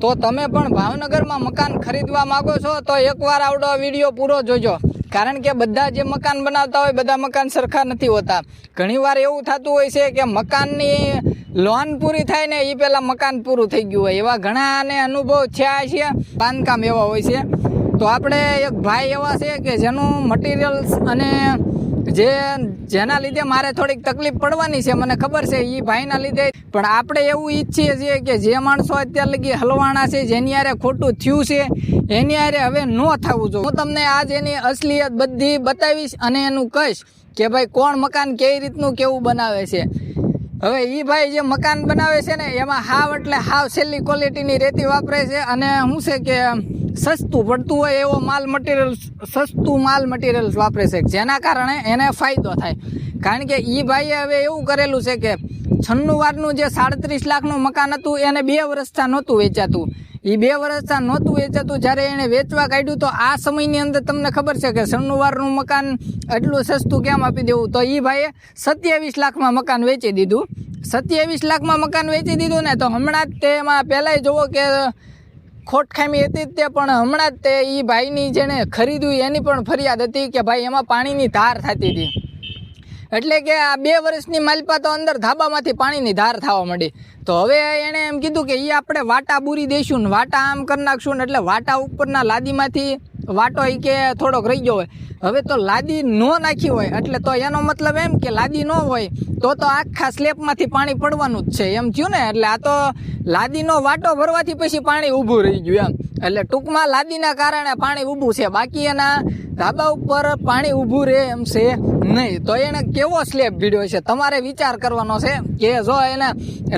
તો તમે પણ ભાવનગરમાં મકાન ખરીદવા માગો છો, તો એકવાર આવડો વીડિયો પૂરો જોજો. કારણ કે બધા જે મકાન બનાવતા હોય, બધા મકાન સરખા નથી હોતા. ઘણીવાર એવું થતું હોય છે કે મકાનની લોન પૂરી થાય ને એ પહેલાં મકાન પૂરું થઈ ગયું હોય. એવા ઘણાને અનુભવ થયા છે, બાંધકામ એવા હોય છે. તો આપણે એક ભાઈ એવા છે કે જેનું મટીરિયલ્સ અને જે જેના લીધે મારે થોડીક તકલીફ પડવાની છે, મને ખબર છે એ ભાઈના લીધે. પણ આપણે એવું ઈચ્છીએ છીએ કે જે માણસો અત્યાર લગી હલવાણા છે, જેની હારે ખોટું થયું છે, એની હારે હવે ન થવું જોઈએ. હું તમને આજ એની અસલિયત બધી બતાવીશ અને એનું કહીશ કે ભાઈ કોણ મકાન કેવી રીતનું કેવું બનાવે છે. હવે એ ભાઈ જે મકાન બનાવે છે ને, એમાં હાવ એટલે હાવ છેલ્લી ક્વોલિટીની રેતી વાપરે છે અને શું છે કે સસ્તું પડતું હોય એવો માલ મટીરિયલ સસ્તું માલ મટીરિયલ્સ વાપરે છે. જેના કારણે એને ફાયદો થાય. કારણ કે એ ભાઈએ હવે એવું કરેલું છે કે છન્નું વારનું જે સાડત્રીસ લાખનું મકાન હતું, એને બે વર્ષતા નહોતું વેચાતું. એ બે વર્ષતા નહોતું વેચાતું, જ્યારે એણે વેચવા કાઢ્યું, તો આ સમયની અંદર તમને ખબર છે કે છન્નું મકાન એટલું સસ્તું કેમ આપી દેવું? તો એ ભાઈએ સત્યાવીસ લાખમાં મકાન વેચી દીધું. સત્યાવીસ લાખમાં મકાન વેચી દીધું ને, તો હમણાં જ તે પહેલાંય જુઓ કે ખોટ ખામી હતી તે, પણ હમણાં જ તે એ ભાઈની જેણે ખરીદ્યું, એની પણ ફરિયાદ હતી કે ભાઈ, એમાં પાણીની ધાર થતી હતી. એટલે કે આ બે વર્ષની માલપા તો અંદર ધાબામાંથી પાણીની ધાર થવા માંડી. તો હવે એણે એમ કીધું કે એ આપણે વાટા બૂરી દઈશું ને વાટા આમ કરી નાખશું ને એટલે વાટા ઉપરના લાદીમાંથી વાટો એ કે થોડોક રહી ગયો હોય. હવે તો લાદી ન નાખી હોય. એટલે તો એનો મતલબ એમ કે લાદી ન હોય, તો તો આખા સ્લેબમાંથી પાણી પડવાનું જ છે. એમ થયું ને? એટલે આ તો લાદીનો વાટો ભરવાથી પછી પાણી ઊભું રહી ગયું એમ. એટલે ટૂંકમાં લાદીના કારણે પાણી ઊભું છે. બાકી એના ધાબા ઉપર પાણી ઊભું રહે એમ છે. નહીં, તો એને કેવો સ્લેબ ભીડ્યો છે? તમારે વિચાર કરવાનો છે કે જો એને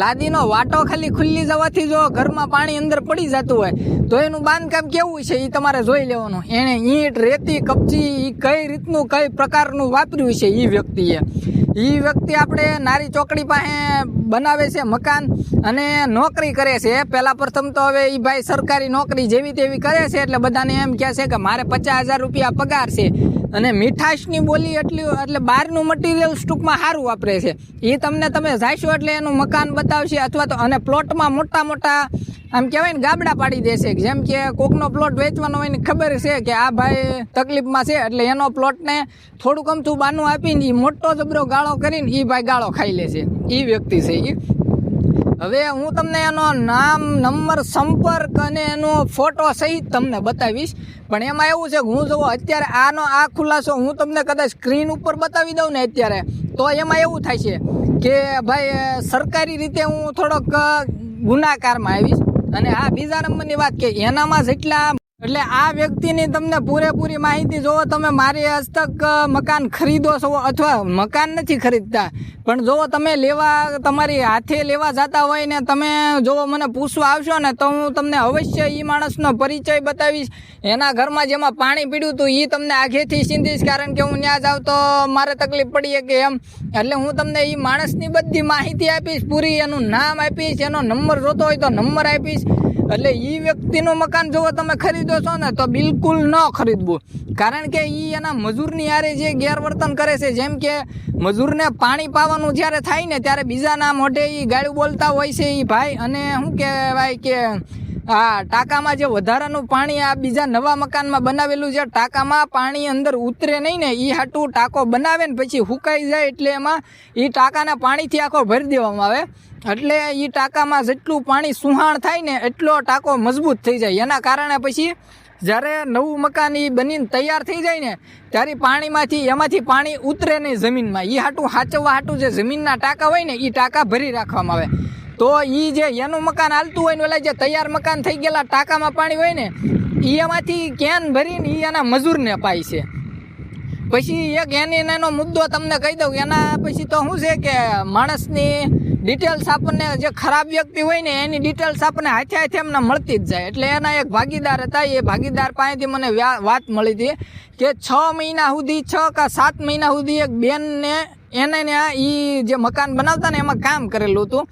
લાદીનો વાટો ખાલી ખુલ્લી જવાથી જો ઘરમાં પાણી અંદર પડી જતું હોય, તો એનું બાંધકામ કેવું છે? એ તમારે જોઈ લેવાનું. એણે ઈંટ, રેતી, કપચી એ કઈ રીતનું, કઈ પ્રકારનું વાપર્યું છે એ વ્યક્તિએ? એ વ્યક્તિ આપણે નારી ચોકડી પાસે બનાવે છે મકાન અને નોકરી કરે છે. પહેલાં પ્રથમ તો હવે એ ભાઈ સરકારી નોકરી જેવી તેવી કરે છે, એટલે બધાને એમ કહે છે કે મારે પચાસ હજાર રૂપિયા પગાર છે. અને મીઠાશની બોલી એટલી એટલે બહારનું મટીરિયલ્સ ટૂંકમાં સારું વાપરે છે. એ તમને તમે જાશો એટલે એનું મકાન બતાવશે અથવા તો અને પ્લોટમાં મોટા મોટા આમ કહેવાય ને ગાબડા પાડી દેશે. જેમ કે કોકનો પ્લોટ વેચવાનો હોય ને ખબર છે કે આ ભાઈ તકલીફમાં છે એટલે એનો પ્લોટને થોડુંક અમથું બાનું આપીને એ મોટો જબરો ગાળો કરીને એ ભાઈ ગાળો ખાઈ લે છે એ વ્યક્તિ છે એ હવે હું તમને એનો નામ, નંબર, સંપર્ક અને એનો ફોટો સહિત તમને બતાવીશ. પણ એમાં એવું છે કે હું જો અત્યારે આનો આ ખુલાસો હું તમને કદાચ સ્ક્રીન ઉપર બતાવી દઉં ને અત્યારે, તો એમાં એવું થાય છે કે ભાઈ સરકારી રીતે હું થોડોક ગુનાકારમાં આવીશ. અને આ બીજા નંબરની વાત કે એનામાં જેટલા એટલે આ વ્યક્તિની તમને પૂરેપૂરી માહિતી જોવો, તમે મારી હસ્તક મકાન ખરીદો છો અથવા મકાન નથી ખરીદતા, પણ જો તમે લેવા, તમારી હાથે લેવા જતા હોય ને તમે જો મને પૂછવા આવશો ને તો હું તમને અવશ્ય એ માણસનો પરિચય બતાવીશ. એના ઘરમાં જેમાં પાણી પીડ્યું હતું એ તમને આઘેથી સીંધીશ, કારણ કે હું ત્યાં જાઉં તો મારે તકલીફ પડી કે એમ. એટલે હું તમને એ માણસની બધી માહિતી આપીશ, પૂરી એનું નામ આપીશ, એનો નંબર જોતો હોય તો નંબર આપીશ. એટલે એ વ્યક્તિનું મકાન જો તમે ખરીદો છો ને, તો બિલકુલ ન ખરીદવું. કારણ કે એ એના મજૂરની યારે જે ગેરવર્તન કરે છે, જેમ કે મજૂરને પાણી પાવાનું જ્યારે થાય ને, ત્યારે બીજાના મોઢે એ ગાળું બોલતા હોય છે એ ભાઈ. અને શું કહેવાય કે આ ટાંકામાં જે વધારાનું પાણી આ બીજા નવા મકાનમાં બનાવેલું છે, ટાંકામાં પાણી અંદર ઉતરે નહીં ને એ હાટું ટાંકો બનાવે ને પછી હુકાઈ જાય એટલે એમાં એ ટાંકાના પાણીથી આખો ભરી દેવામાં આવે. એટલે એ ટાંકામાં જેટલું પાણી સુહાણ થાય ને એટલો ટાંકો મજબૂત થઈ જાય. એના કારણે પછી જ્યારે નવું મકાન એ બનીને તૈયાર થઈ જાય ને, ત્યારે પાણીમાંથી એમાંથી પાણી ઉતરે નહીં જમીનમાં. એ હાટું હાચવવા હાટું જે જમીનના ટાંકા હોય ને એ ટાંકા ભરી રાખવામાં આવે. તો એ જે એનું મકાન હાલતું હોય ને ઓલા જે તૈયાર મકાન થઈ ગયેલા, ટાંકામાં પાણી હોય ને એ એમાંથી કેન ભરીને એ એના મજૂરને પાય છે. પછી એક એની એનો મુદ્દો તમને કહી દઉં, એના પછી તો શું છે કે માણસની ડિટેલ્સ આપણને જે ખરાબ વ્યક્તિ હોય ને, એની ડિટેલ્સ આપણને હાથે હાથે એમને મળતી જ જાય. એટલે એના એક ભાગીદાર હતા, એ ભાગીદાર પાસેથી મને વાત મળી હતી કે છ મહિના સુધી, છ કે સાત મહિના સુધી એક બેનને, એને ને એ જે મકાન બનાવતા ને, એમાં કામ કરેલું હતું.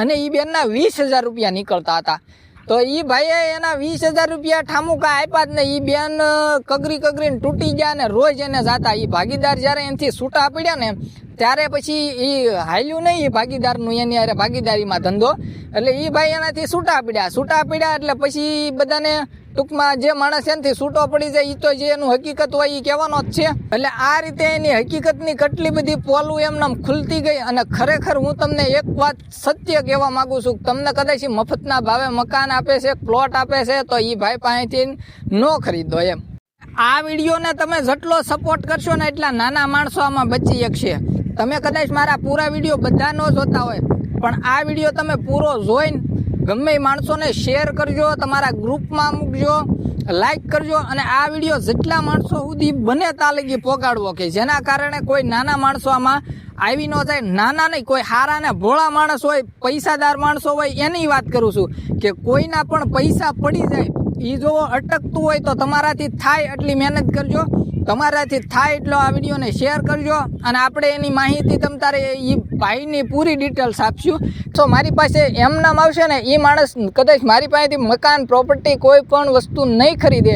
અને એ બેનના વીસ હજાર રૂપિયા નીકળતા હતા. તો એ ભાઈએ એના વીસ હજાર રૂપિયા ઠામુકા આપ્યા જ ને એ બેન કગરી કગરીને તૂટી ગયા ને રોજ એને જાતા. એ ભાગીદાર જ્યારે એનાથી છૂટા પડ્યા ને ત્યારે પછી એ હાલ્યું નહીં એ ભાગીદારનું, એની હારે ભાગીદારીમાં ધંધો. એટલે એ ભાઈ એનાથી છૂટા પડ્યા. છૂટા પડ્યા એટલે પછી બધાને ટૂંકમાં જે માણસ એનાથી છૂટો પડી જાય એ તો જે એનું હકીકત હોય એ કહેવાનો જ છે. એટલે આ રીતે એની હકીકતની કેટલી બધી પોલું એમને ખુલતી ગઈ અને ખરેખર હું તમને એક વાત સત્ય કહેવા માંગુ છું તમને કદાચ મફતના ભાવે મકાન આપે છે પ્લોટ આપે છે, તો એ ભાઈ પાસેથી ન ખરીદો એમ. આ વિડીયોને તમે જેટલો સપોર્ટ કરશો ને એટલા નાના માણસો આમાં બચી શકશે. તમે કદાચ મારા પૂરા વીડિયો બધા ન જોતા હોય, પણ આ વીડિયો તમે પૂરો જોઈને ગમે એ માણસોને શેર કરજો, તમારા ગ્રુપમાં મૂકજો લાઈક કરજો અને આ વીડિયો જેટલા માણસો સુધી બને ત્યાં લગી પોગાડવો કે જેના કારણે કોઈ નાના માણસો આમાં આવી ન જાય. નાના નહીં, કોઈ હારા ને ભોળા માણસ હોય, પૈસાદાર માણસો હોય, એની વાત કરું છું કે કોઈના પણ પૈસા પડી જાય એ જો અટકતું હોય તો તમારાથી થાય એટલી મહેનત કરજો. તમારાથી થાય એટલો આ વિડીયોને શેર કરજો અને આપણે એની માહિતી તમ તારે એ ભાઈની પૂરી ડિટેલ્સ આપશું. તો મારી પાસે એમ નામ આવશે ને એ માણસ કદાચ મારી પાસેથી મકાન પ્રોપર્ટી કોઈ પણ વસ્તુ નહીં ખરીદે,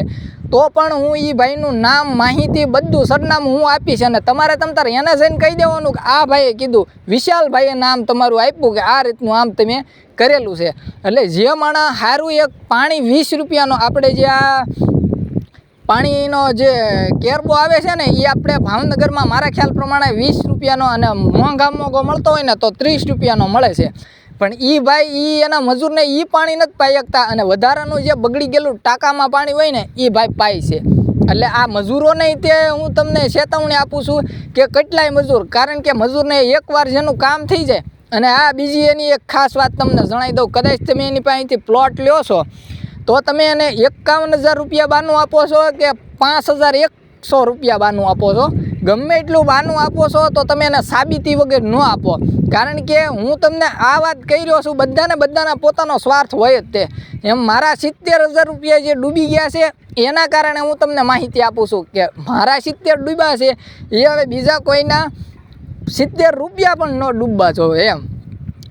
તો પણ હું એ ભાઈનું નામ, માહિતી બધું સરનામું હું આપીશ અને તમારે તમ તારે એને જઈને કહી દેવાનું કે આ ભાઈએ કીધું. વિશાલભાઈએ નામ તમારું આપ્યું કે આ રીતનું આમ તમે કરેલું છે. એટલે જે માણસ સારું એક પાણી વીસ રૂપિયાનો આપણે જે આ પાણીનો જે કેરબો આવે છે ને એ આપણે ભાવનગરમાં મારા ખ્યાલ પ્રમાણે વીસ રૂપિયાનો અને મોંઘા મોંઘો મળતો હોય ને, તો ત્રીસ રૂપિયાનો મળે છે. પણ એ ભાઈ એ એના મજૂરને એ પાણી નથી પાઈ શકતા અને વધારાનું જે બગડી ગયેલું ટાંકામાં પાણી હોય ને એ ભાઈ પાય છે. એટલે આ મજૂરોને તે હું તમને ચેતવણી આપું છું કે કેટલાય મજૂર, કારણ કે મજૂરને એકવાર જેનું કામ થઈ જાય, અને આ બીજી એની એક ખાસ વાત તમને જણાવી દઉં. કદાચ તમે એની પાસેથી પ્લોટ લ્યો છો તો તમે એને એકાવન હજાર રૂપિયા બાનું આપો છો કે પાંચ હજાર એકસો રૂપિયા બાનું આપો છો? ગમે એટલું બાનું આપો છો તો તમે એને સાબિતી વગર ન આપો. કારણ કે હું તમને આ વાત કહી રહ્યો છું, બધાને બધાના પોતાનો સ્વાર્થ હોય જ તે. એમ મારા સિત્તેર હજાર રૂપિયા જે ડૂબી ગયા છે, એના કારણે હું તમને માહિતી આપું છું કે મારા સિત્તેર ડૂબ્યા છે, એ હવે બીજા કોઈના સિત્તેર રૂપિયા પણ ન ડૂબવા જોવે એમ.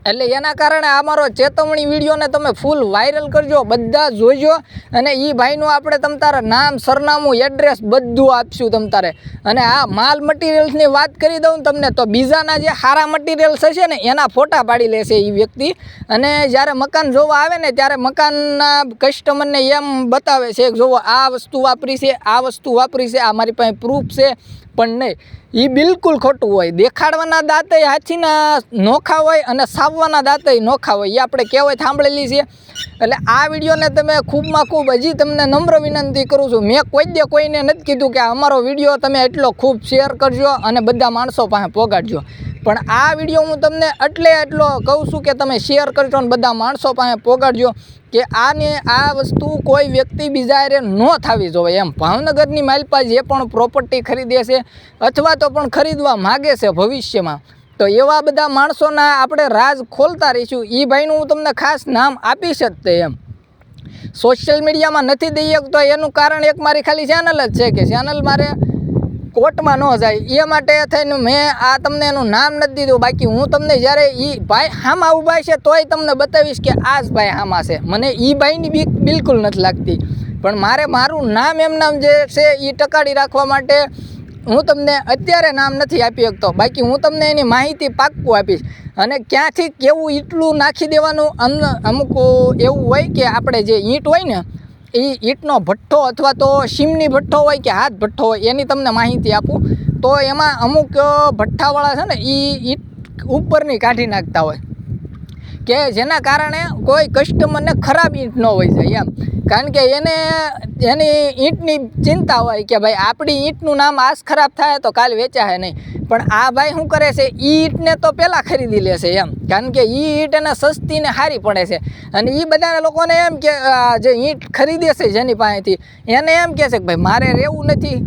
એટલે એના કારણે અમારો ચેતવણી વિડીયોને તમે ફૂલ વાયરલ કરજો, બધા જોઈજો અને એ ભાઈનું આપણે તમ તારે નામ, સરનામું એડ્રેસ બધું આપશું તમ તારે. અને આ માલ મટીરિયલ્સની વાત કરી દઉં તમને, તો બીજાના જે સારા મટીરિયલ્સ હશે ને, એના ફોટા પાડી લેશે એ વ્યક્તિ. અને જ્યારે મકાન જોવા આવે ને, ત્યારે મકાનના કસ્ટમરને એમ બતાવે છે કે જોવો, આ વસ્તુ વાપરી છે, આ વસ્તુ વાપરી છે, આ મારી પાસે પ્રૂફ છે પણ નહીં. એ બિલકુલ ખોટું હોય. દેખાડવાના દાંતે હાથીના નોખા હોય અને સાવવાના દાંતે નોખા હોય. એ આપણે કહેવત સાંભળેલી છે. એટલે આ વિડીયોને તમે ખૂબમાં ખૂબ હજી તમને નમ્ર વિનંતી કરું છું. મેં કોઈ દે કોઈને નથી કીધું કે અમારો વીડિયો તમે એટલો ખૂબ શેર કરજો અને બધા માણસો પાસે પહોંચાડજો પણ આ વીડિયો હું તમને એટલે એટલો કહું છું કે તમે શેર કરજો અને બધા માણસો પાસે પહોંચાડજો કે આને આ વસ્તુ કોઈ વ્યક્તિ બીજા હારે ન થવી જોઈએ એમ. ભાવનગરની માલપા જે પણ પ્રોપર્ટી ખરીદે છે અથવા તો પણ ખરીદવા માગે છે ભવિષ્યમાં, તો એવા બધા માણસોના આપણે રાજ ખોલતા રહીશું. એ ભાઈનું હું તમને ખાસ નામ આપી શકતે એમ. સોશિયલ મીડિયામાં નથી દઈ શકતો એનું કારણ એક મારી ખાલી ચેનલ જ છે કે ચેનલ મારે કોર્ટમાં ન જાય, એ માટે થઈને મેં આ તમને એનું નામ નથી દીધું. બાકી હું તમને જ્યારે એ ભાઈ હામાં ઊભા છે તોય તમને બતાવીશ કે આ જ ભાઈ હામા છે. મને એ ભાઈની બીક બિલકુલ નથી લાગતી. પણ મારે મારું નામ એમ નામ જે છે એ ટકાડી રાખવા માટે હું તમને અત્યારે નામ નથી આપી શકતો. બાકી હું તમને એની માહિતી પાક્કું આપીશ. અને ક્યાંથી કેવું એટલું નાખી દેવાનું અમ અમુક એવું હોય કે આપણે જે ઈંટ હોય ને એ ઈંટનો ભઠ્ઠો અથવા તો શીમની ભઠ્ઠો હોય કે હાથ ભઠ્ઠો હોય, એની તમને માહિતી આપું. તો એમાં અમુક ભઠ્ઠાવાળા છે ને એ ઈંટ ઉપરની કાઢી નાખતા હોય. કે જેના કારણે કોઈ કસ્ટમરને ખરાબ ઈંટ ન હોય જાય એમ. કારણ કે એને, એની ઈંટની ચિંતા હોય કે ભાઈ, આપણી ઈંટનું નામ આજ ખરાબ થાય તો કાલ વેચાય નહીં. પણ આ ભાઈ શું કરે છે? એ ઈંટને તો પહેલાં ખરીદી લેશે એમ. કારણ કે એ ઈંટ એને સસ્તી ને સારી પડે છે. અને એ બધા લોકોને એમ કે જે ઈંટ ખરીદે છે જેની પાસેથી, એને એમ કહે છે કે, ભાઈ, મારે રહેવું નથી.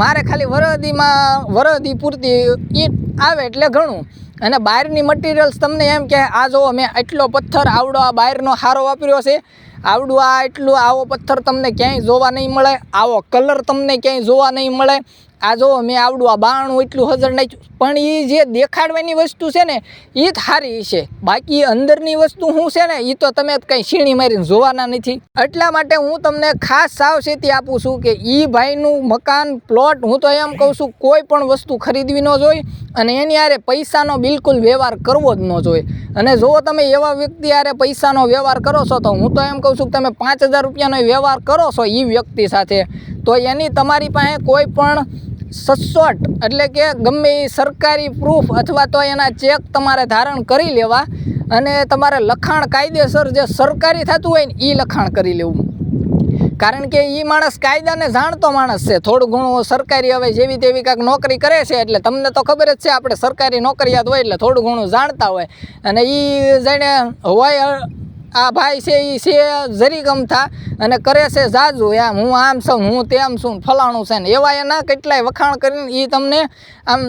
મારે ખાલી વરદીમાં, વરદી પૂરતી ઈંટ આવે એટલે ઘણું. અને બહારની મટીરિયલ્સ તમને એમ કે, આ જો મેં એટલો પથ્થર આવડો આ બહારનો હારો વાપર્યો છે. આવડું આ એટલું આવો પથ્થર તમને ક્યાંય જોવા નહીં મળે. આવો કલર તમને ક્યાંય જોવા નહીં મળે. આ જો મેં આવડું આ બાણું એટલું હજર નાખ્યું. પણ એ જે દેખાડવાની વસ્તુ છે ને એ જ સારી છે. બાકી અંદરની વસ્તુ શું છે ને એ તો તમે કંઈ છીણી મારીને જોવાના નથી. એટલા માટે હું તમને ખાસ સાવચેતી આપું છું કે એ ભાઈનું મકાન પ્લોટ હું તો એમ કહું છું, કોઈ પણ વસ્તુ ખરીદવી ન જોઈએ અને એની હારે પૈસાનો બિલકુલ વ્યવહાર કરવો જ ન જોઈએ અને જો તમે એવા વ્યક્તિ હારે પૈસાનો વ્યવહાર કરો છો, તો હું તો એમ કહું છું કે તમે પાંચ હજાર રૂપિયાનો વ્યવહાર કરો છો એ વ્યક્તિ સાથે, તો એની તમારી પાસે કોઈ પણ સચોટ એટલે કે ગમે એ સરકારી પ્રૂફ અથવા તો એના ચેક તમારે ધારણ કરી લેવા અને તમારે લખાણ કાયદેસર જે સરકારી થતું હોય ને એ લખાણ કરી લેવું. કારણ કે એ માણસ કાયદાને જાણતો માણસ છે. થોડું ઘણું સરકારી હવે જેવી તેવી કાંઈક નોકરી કરે છે એટલે તમને તો ખબર જ છે, આપણે સરકારી નોકરિયાત હોય એટલે થોડું ઘણું જાણતા હોય. અને એ જાણે હોય આ ભાઈ છે એ છે, જરી ગમતા અને કરે છે જાજુ એમ. હું આમ છું, હું તેમ છું, ફલાણું છે ને. એવા એના કેટલાય વખાણ કરીને એ તમને આમ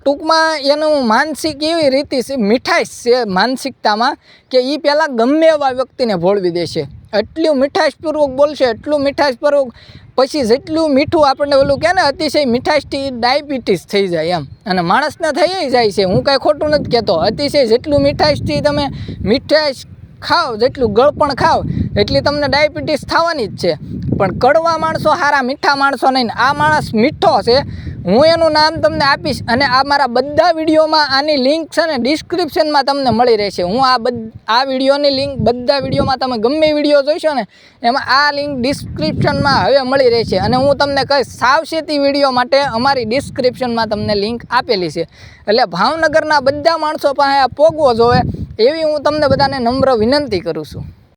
ટૂંકમાં એનું માનસિક એવી રીતિ છે મીઠાશ છે માનસિકતામાં કે એ પહેલાં ગમે એવા વ્યક્તિને ભોળવી દેશે એટલું મીઠાશપૂર્વક બોલશે, એટલું મીઠાશપૂર્વક પછી જેટલું મીઠું આપણને ઓલું કહે ને, અતિશય મીઠાશથી ડાયાબિટીસ થઈ જાય એમ. અને માણસને થઈ જાય છે. હું કાંઈ ખોટું નથી કહેતો. અતિશય જેટલું મીઠાશથી તમે મીઠાશ ખાઓ જેટલું ગળપણ ખાઓ એટલી તમને ડાયાબિટીસ થવાની જ છે. પણ કડવા માણસો સારા મીઠા માણસો નહીં. આ માણસ મીઠો છે. હું એનું નામ તમને આપીશ અને આ મારા બધા વિડીયોમાં આની લિંક છે ને ડિસ્ક્રિપ્શનમાં તમને મળી રહેશે. હું આ બધ, આ વિડીયોની લિંક બધા વિડીયોમાં તમે ગમે વીડિયો જોઈશો ને, એમાં આ લિંક ડિસ્ક્રિપ્શનમાં હવે મળી રહેશે. અને હું તમને કહીશ, સાવચેતી વીડિયો માટે અમારી ડિસ્ક્રિપ્શનમાં તમને લિંક આપેલી છે. એટલે ભાવનગરના બધા માણસો પાસે આ પોગવો જોવે, એવી હું તમને બધાને નમ્ર વિનંતી કરું છું.